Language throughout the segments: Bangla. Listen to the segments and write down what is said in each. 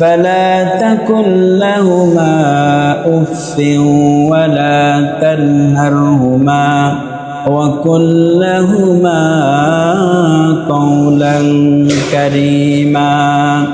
فلا تكن لهما أف ولا تنهرهما وقل لهما قولا كريما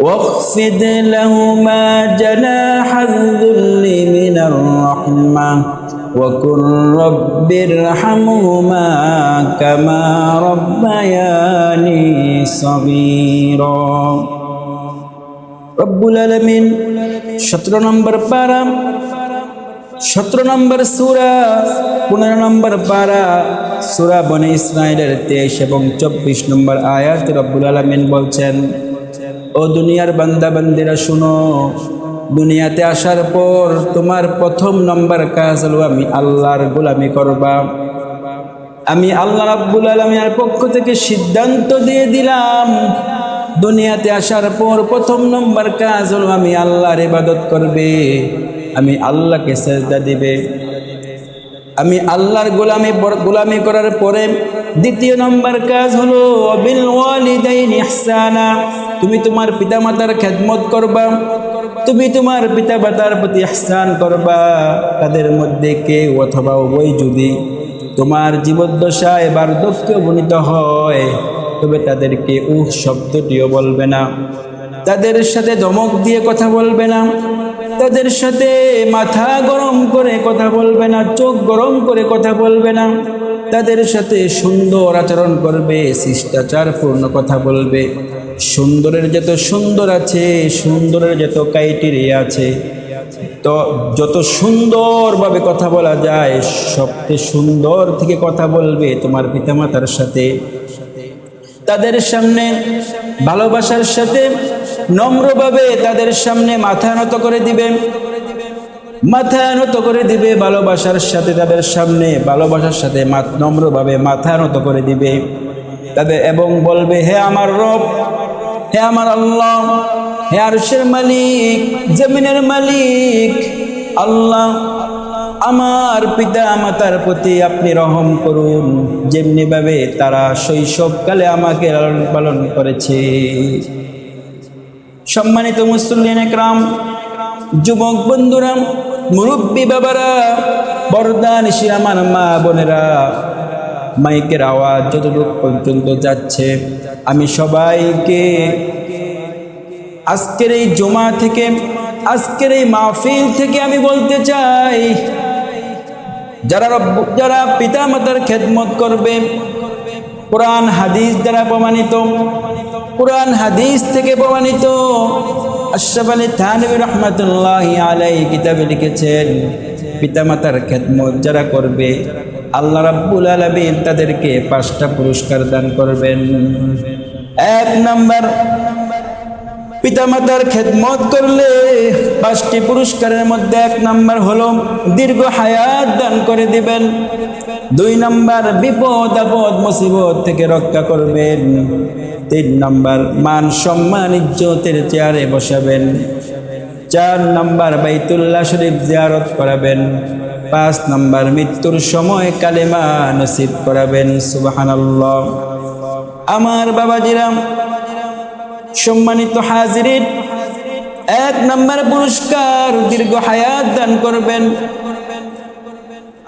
واخفض لهما جناح الذل من الرحمة وقل رب ارحمهما كما ربياني صغيرا রব্বুল আলমিন। সতেরো নম্বর পারা। সতেরো নম্বর সুরা। পনেরো নম্বর পারা। সুরা বনে ইসরায়েলের তেইশ এবং চব্বিশ নম্বর আয়াত রব্বুল আলমিন বলছেন, ও দুনিয়ার বান্দা বান্দিরা শুনো, দুনিয়াতে আসার পর তোমার প্রথম নম্বর কাজ হলো আমি আল্লাহর গোলামি করবা। আমি আল্লাহ রাব্বুল আলমিনের পক্ষ থেকে সিদ্ধান্ত দিয়ে দিলাম দুনিয়াতে আসার পর প্রথম নম্বর কাজ হলো আমি আল্লাহর ইবাদত করবে। আমি আল্লাহকে সেজদা দিবে। আমি আল্লাহর গোলামি গোলামি করার পরে দ্বিতীয় নম্বর কাজ হলো বিল ওয়ালিদাইন ইহসানা। তুমি তোমার পিতামাতার খেদমত করবা। তুমি তোমার পিতামাতার প্রতি ইহসান করবা। তাদের মধ্যে কে অথবা উভয় যদি তোমার জীবদ্দশায় বার্ধক্য বনিত হয় তবে তাদেরকে উহ শব্দটিও বলবে না। তাদের সাথে ধমক দিয়ে কথা বলবে না। তাদের সাথে মাথা গরম করে কথা বলবে না, চোখ গরম করে কথা বলবে না। তাদের সাথে সুন্দর আচরণ করবে, শিষ্টাচারপূর্ণ কথা বলবে। সুন্দরের যত সুন্দর আছে, সুন্দরের যত ক্রাইটেরিয়া আছে, তো, যত সুন্দরভাবে কথা বলা যায়, সবচেয়ে সুন্দর থেকে কথা বলবে তোমার পিতামাতার সাথে। তাদের সামনে ভালোবাসার সাথে নম্রভাবে তাদের সামনে মাথা নত করে দিবে। মাথা নত করে দিবে, ভালোবাসার সাথে তাদের সামনে, ভালোবাসার সাথে নম্রভাবে মাথা নত করে দিবে। তাদের এবং বলবে, হে আমার রব, হে আমার আল্লাহ, হে আরশের মালিক, জমিনের মালিক, আল্লাহ আমার পিতা মাতার প্রতি আপনি রহম করুন। যেমনিভাবে তারা শৈশবকালে আমাকে লালন পালন করেছে। সম্মানিত মুসলিম একরাম, যুবক বন্ধুরা, মুরব্বী বাবারা, বরদান আমার মা বোনেরা, মাইকের আওয়াজ যতটুকু পর্যন্ত যাচ্ছে, আমি সবাইকে আজকের এই জমা থেকে, আজকের এই মাহফিল থেকে আমি বলতে চাই যারা যারা পিতা মাতার খেদমত করবে, কোরআন, হাদিস দ্বারা প্রমাণিত, কোরআন, হাদিস থেকে প্রমাণিত। আশরাফ আলী থানবী রহমতুল্লাহ আলাই কিতাবে লিখেছেন, পিতামাতার খেদমত যারা করবে, আল্লাহ রাব্বুল আলমিন তাদেরকে পাঁচটা পুরস্কার দান করবেন। এক নাম্বার পিতামাতার খেদমত করলে পাঁচটি পুরস্কারের মধ্যে এক নাম্বার হলো দীর্ঘ হায়াত দান করে দিবেন। দুই নাম্বার বিপদ আপদ মুসিবত থেকে রক্ষা করবেন। তিন নাম্বার মান সম্মান ইজ্জতের চেয়ারে বসাবেন। চার নাম্বার বাইতুল্লাহ শরীফ জিয়ারত করাবেন। পাঁচ নাম্বার মৃত্যুর সময় কালেমা নসিব করাবেন, সুবাহানাল্লাহ। আমার বাবাজিরাম সম্মানিত হাজিরিন, এক নম্বর পুরস্কার দীর্ঘ হায়াত দান করবেন।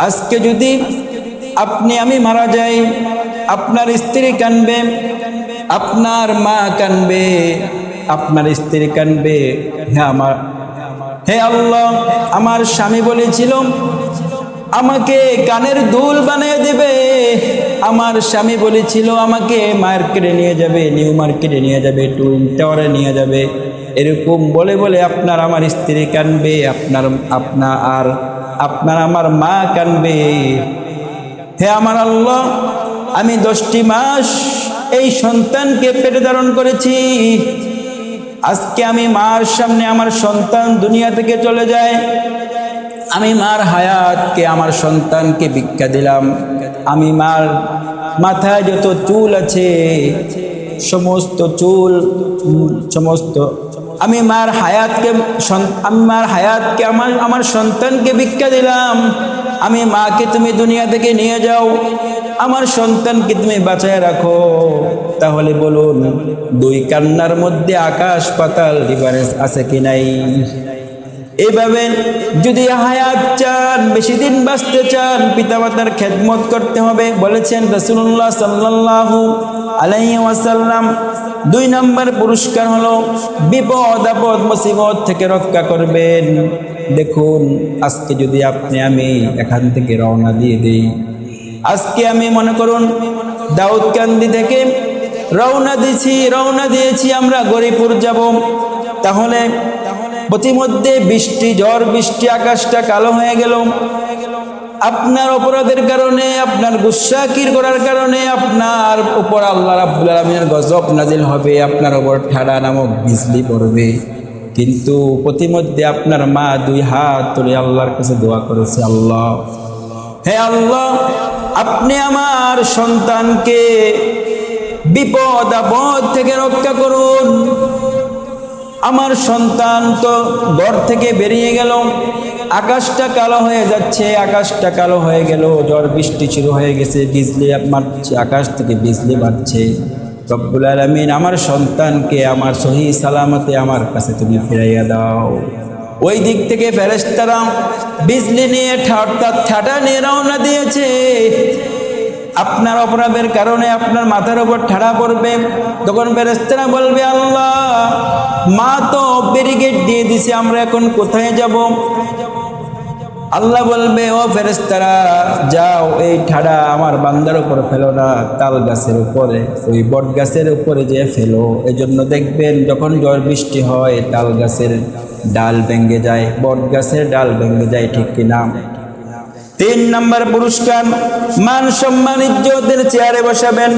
আজকে যদি আপনি আমি মারা যাই, আপনার স্ত্রী কানবে, আপনার মা কানবে, আপনার স্ত্রী কানবে হ্যাঁ আমার, হে আল্লাহ, আমার স্বামী বলেছিল, আমাকে কানের দুল বানিয়ে দেবে। আমার স্বামী বলেছিল, আমাকে মার্কেটে নিয়ে যাবে, নিউ মার্কেটে নিয়ে যাবে, টুইন টাওয়ারে নিয়ে যাবে। এরকম বলে বলে আপনার আমার স্ত্রী কানবে, আপনার আপনার আর, আপনার আমার মা কানবে। হে আমার আল্লাহ, আমি দশটি মাস এই সন্তানকে পেটে ধারণ করেছি। আজকে আমি মার সামনে আমার সন্তান দুনিয়া থেকে চলে যায়। আমি মার হায়াতকে, আমার সন্তানকে ভিক্ষা দিলাম। আমি মার মাথায় যত চুল আছে, সমস্ত চুল, সমস্ত। আমি মার হায়াতকে আমি মার হায়াতকে, আমার আমার সন্তানকে ভিক্ষা দিলাম। আমি মাকে তুমি দুনিয়া থেকে নিয়ে যাও। আমার সন্তানকে তুমি বাঁচায় রাখো। তাহলে বলুন, দুই কান্নার মধ্যে আকাশ পাতাল ডিফারেন্স আছে কি নাই? এইভাবে যদি হায়াত চান, বেশি দিন বাঁচতে চান, পিতামাতার খেদমত করতে হবে, বলেছেন রসুল্লাহ সাল্লাল্লাহু আলাইহি ওয়াসাল্লাম। দুই নম্বর পুরস্কার হলো বিপদ, আপদ, মুসিবত থেকে রক্ষা করবেন। দেখুন, আজকে যদি আপনি আমি এখান থেকে রওনা দিয়ে দিই। আজকে আমি মনে করুন, দাউদকান্দি থেকে রওনা দিছি, রওনা দিয়েছি, আমরা গরিপুর যাব। তাহলে প্রতিমধ্যে বৃষ্টি, ঝড়, বৃষ্টি, আকাশটা কালো হয়ে গেল। আপনার অপরাধের কারণে, আপনার গুসা কির করার কারণে, আপনার উপর আল্লাহ রাব্বুল আলামিনের গজব নাজিল হবে, আপনার উপর ঠাডা নামক বিজলি পড়বে। কিন্তু প্রতিমধ্যে আপনার মা দুই হাত তুলে আল্লাহর কাছে দোয়া করেছে, আল্লাহ, হে আল্লাহ, আপনি আমার সন্তানকে বিপদ, আপদ থেকে রক্ষা করুন। আমার সন্তান তো ঘর থেকে বেরিয়ে গেল। আকাশটা কালো হয়ে যাচ্ছে, আকাশটা কালো হয়ে গেল। ঝড় বৃষ্টি শুরু হয়ে গেছে, বিজলি মারছে, আকাশ থেকে বিজলি মারছে রব্বুল আলমিন আমার সন্তানকে, আমার সহি সালামতে আমার কাছে তুমি ফিরাইয়া দাও। ওই দিক থেকে ফেরেস্তারা বিজলি নিয়ে অর্থাৎ ঠাটা নিয়ে রওনা দিয়েছে। আপনার অপরাধের কারণে আপনার মাথার উপর ঠাড়া পড়বে। তখন ফেরেস্তারা বলবে, আল্লাহ, মা তো ব্যারিকেড দিয়ে দিছে, আমরা এখন কোথায় যাব? আল্লাহ বলবে, ও ফেরেস্তারা যাও, এই ঠাড়া আমার বান্দার উপর ফেলো না, তাল গাছের উপরে, ওই বট গাছের উপরে যে ফেলো। এই জন্য দেখবেন, যখন ঝড় বৃষ্টি হয়, তাল গাছের ডাল ভেঙে যায়, বট গাছের ডাল ভেঙে যায়, ঠিক কিনা? তিন নম্বর পুরস্কার মান সম্মান ইজ্জতের চেয়ারে বসাবেন।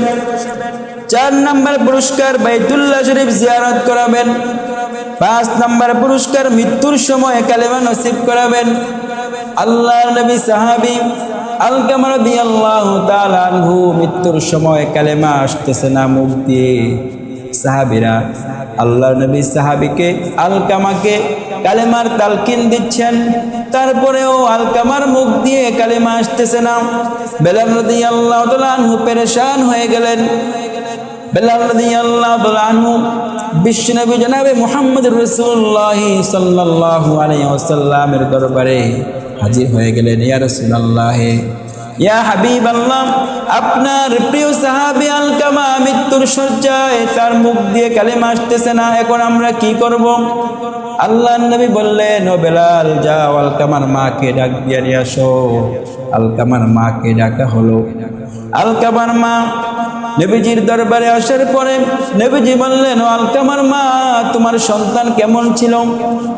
চার নম্বর পুরস্কার বাইতুল্লাহ শরীফ জিয়ারত করাবেন। পাঁচ নম্বর পুরস্কার মৃত্যুর সময় কালেমা নসিব করাবেন। আল্লাহর নবী সাহাবি আল কামার আল্লাহ আনহু মৃত্যুর সময় কালেমা আসতেছে না মুখ দিয়ে। সাহাবিরা, আল্লাহ নবী সাহাবিকে আলকামাকে কালেমার তালকিন দিচ্ছেন। তারপরেও আলকামার মুখ দিয়ে কালেমা আসতেছে না। বেলাল নদী আল্লাহ আনহু পেরেশান হয়ে গেলেন। বেলাল নদী আল্লাহ আনহু বিশ্বনবী জনাবে মোহাম্মদ রসুল্লাহ আলাইহি ওয়াসাল্লামের দরবারে হাজির হয়ে গেলেন। ইয়া রাসূলুল্লাহ ইয়া হাবিব আল্লাহ আপনার প্রিয় সাহাবি আলকামা মৃত্যুর শয্যায় তার মুখ দিয়ে কালেমা আসতেছে না, এখন আমরা কি করব? আল্লাহ নবী বললেন, ও বেলাল, যাও, আলকামার মাকে ডাক দিয়ে নিয়ে আসো। আলকামার মাকে ডাকা হলো। আলকামার মা নবীজির দরবারে আসার পরে নবীজি বললেন আলকামার মা, তোমার সন্তান কেমন ছিল?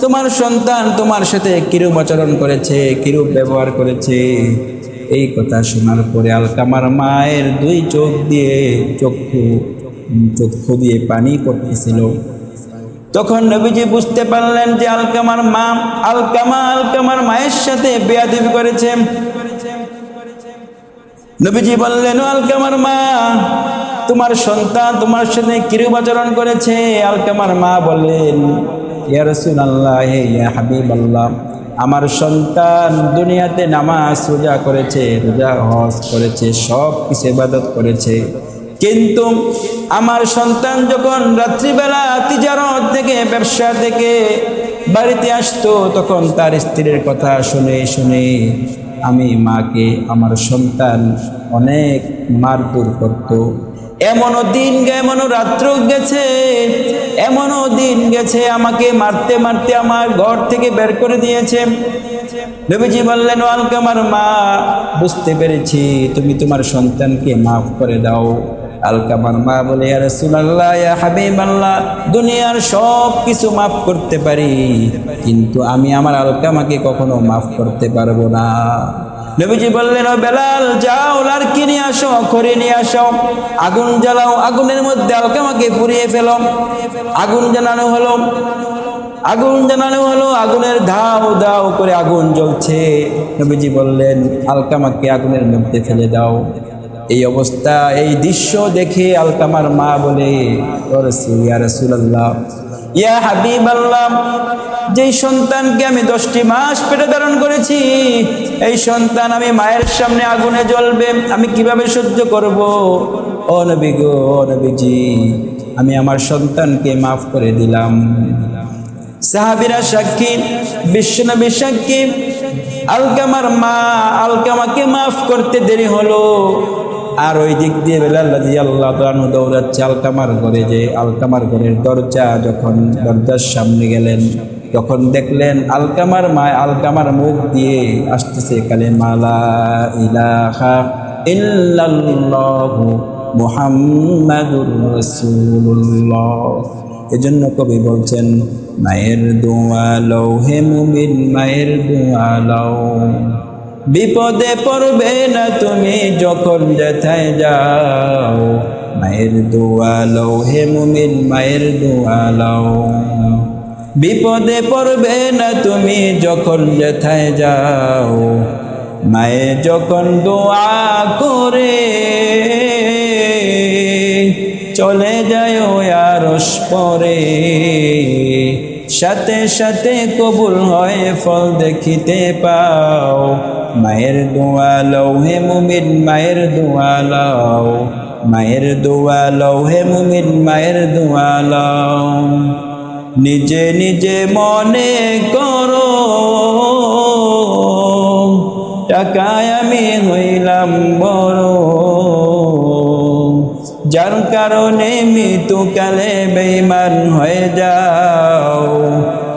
তোমার সন্তান তোমার সাথে কিরূপ আচরণ করেছে, কিরূপ ব্যবহার করেছে? এই কথা শোনার পরে আলকামার মায়ের দুই চোখ দিয়ে চক্ষু চক্ষু দিয়ে পানি পড়তেছিল। তখন নবীজি বুঝতে পারলেন যে আলকামার মা, আলকামা আলকামার মায়ের সাথে বেয়াদবি করেছে। নবীজি বললেন আলকামার মা, তোমার সন্তান তোমার সাথে কিরূপ আচরণ করেছে? আলকামার মা বললেন, ইয়া রাসূলুল্লাহ ইয়া হাবিব আল্লাহ আমার সন্তান দুনিয়াতে নামাজ, রোজা করেছে, রোজা হজ করেছে, সব কিছু ইবাদত করেছে। কিন্তু আমার সন্তান যখন রাত্রিবেলা তিজারত থেকে, ব্যবসা থেকে বাড়িতে আসতো, তখন তার স্ত্রীর কথা শুনে শুনে আমি মাকে, আমার সন্তান অনেক মারধর করত। এমনও দিন এমনও রাত্র গেছে, এমনও দিন গেছে, আমাকে মারতে মারতে আমার ঘর থেকে বের করে দিয়েছে। নবীজি বললেন আলকামার মা, বুঝতে পেরেছি, তুমি তোমার সন্তানকে মাফ করে দাও। আলকামার মা বলে, ইয়া রাসূলুল্লাহ, ইয়া হাবিবাল্লাহ, দুনিয়ার সব কিছু মাফ করতে পারি, কিন্তু আমি আমার আলকামাকে কখনো মাফ করতে পারব না। নবীজি বললেন বেলাল যাও লাড়কি নিয়ে আসো খড়ি নিয়ে আসো। আগুন জ্বালাও আগুনের মধ্যে আলকামাকে পুড়িয়ে ফেলো। আগুন জ্বালানো হলো আগুন জানানো হলো আগুনের ধাও দাও করে আগুন জ্বলছে। নবীজি বললেন আলকামাকে আগুনের মধ্যে ফেলে দাও। এই অবস্থা এই দৃশ্য দেখে আলকামার মা বলে "ও রাসূল, ইয়া ইয়া হাবিবাল্লাহ, যেই সন্তানকে আমি দশটি মাস পেটে ধারণ করেছি, এই সন্তান আমি মায়ের সামনে আগুনে জ্বলবে, আমি কীভাবে সহ্য করব? ও নবী গো, ও নবীজি, আমি আমার সন্তানকে মাফ করে দিলাম। সাহাবিরা সাক্ষী, বিশ্বনবী সাক্ষী, আলকামার মা, আলকামাকে মাফ করতে দেরি হলো। আর ওই দিক দিয়ে বেলাল রাজি আল্লাহ তানু দৌড়াচ্ছে আলকামার ঘরে যে আলকামার ঘরের দরজা যখন দরজার সামনে গেলেন, তখন দেখলেন আলকামার মা আলকামার মুখ দিয়ে আসতেছে কালে মালা ইলাহা এজন্য কবি বলছেন, মায়ের দোয়া লও হে মুমিন, মায়ের দোয়া লও। বিপদে পড়বে না তুমি যখন যেথায় যাও। মায়ের দোয়া লও হে মুমিন, মায়ের দোয়া লও। বিপদে পড়বে না তুমি যখন যেথায় যাও। মায়ে যখন দোয়া করে, চলে যায় আরস পরে। সাথে সাথে কবুল হয়, ফল দেখিতে পাও। মায়ের দোয়া লও হে মুমিন, মায়ের দোয়া লও। মায়ের দোয়া লও হে মুমিন, মায়ের দোয়া লও। নিজে নিজে মনে করো, টাকায় আমি হইলাম বড়। যার কারণে মৃত্যুকালে বেইমান হয়ে যাও।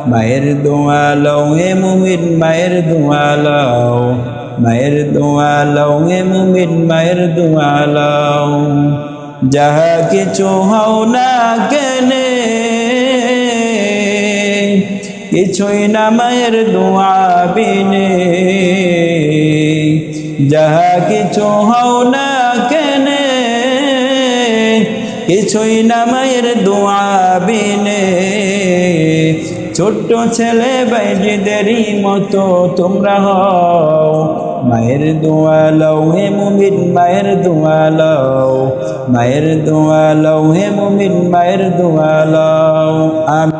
মায়ের দোয়া লও হে মুমিন মায়ের দোয়া লও মায়ের দোয়া লও হে মুমিন মায়ের দোয়া লও যাহা কিছু হও না কেনে কিছুই না মায়ের দোয়া বিনে যাহা কিছু হও না কেনে কিছুই না মায়ের দোয়া বিনে ছোট্ট ছেলে বাইজিদেরই মতো তোমরা হও। মায়ের দোয়া লও হে মুমিন, মায়ের দোয়া লও। মায়ের দোয়া লও হে মুমিন, মায়ের দোয়া লও। আমি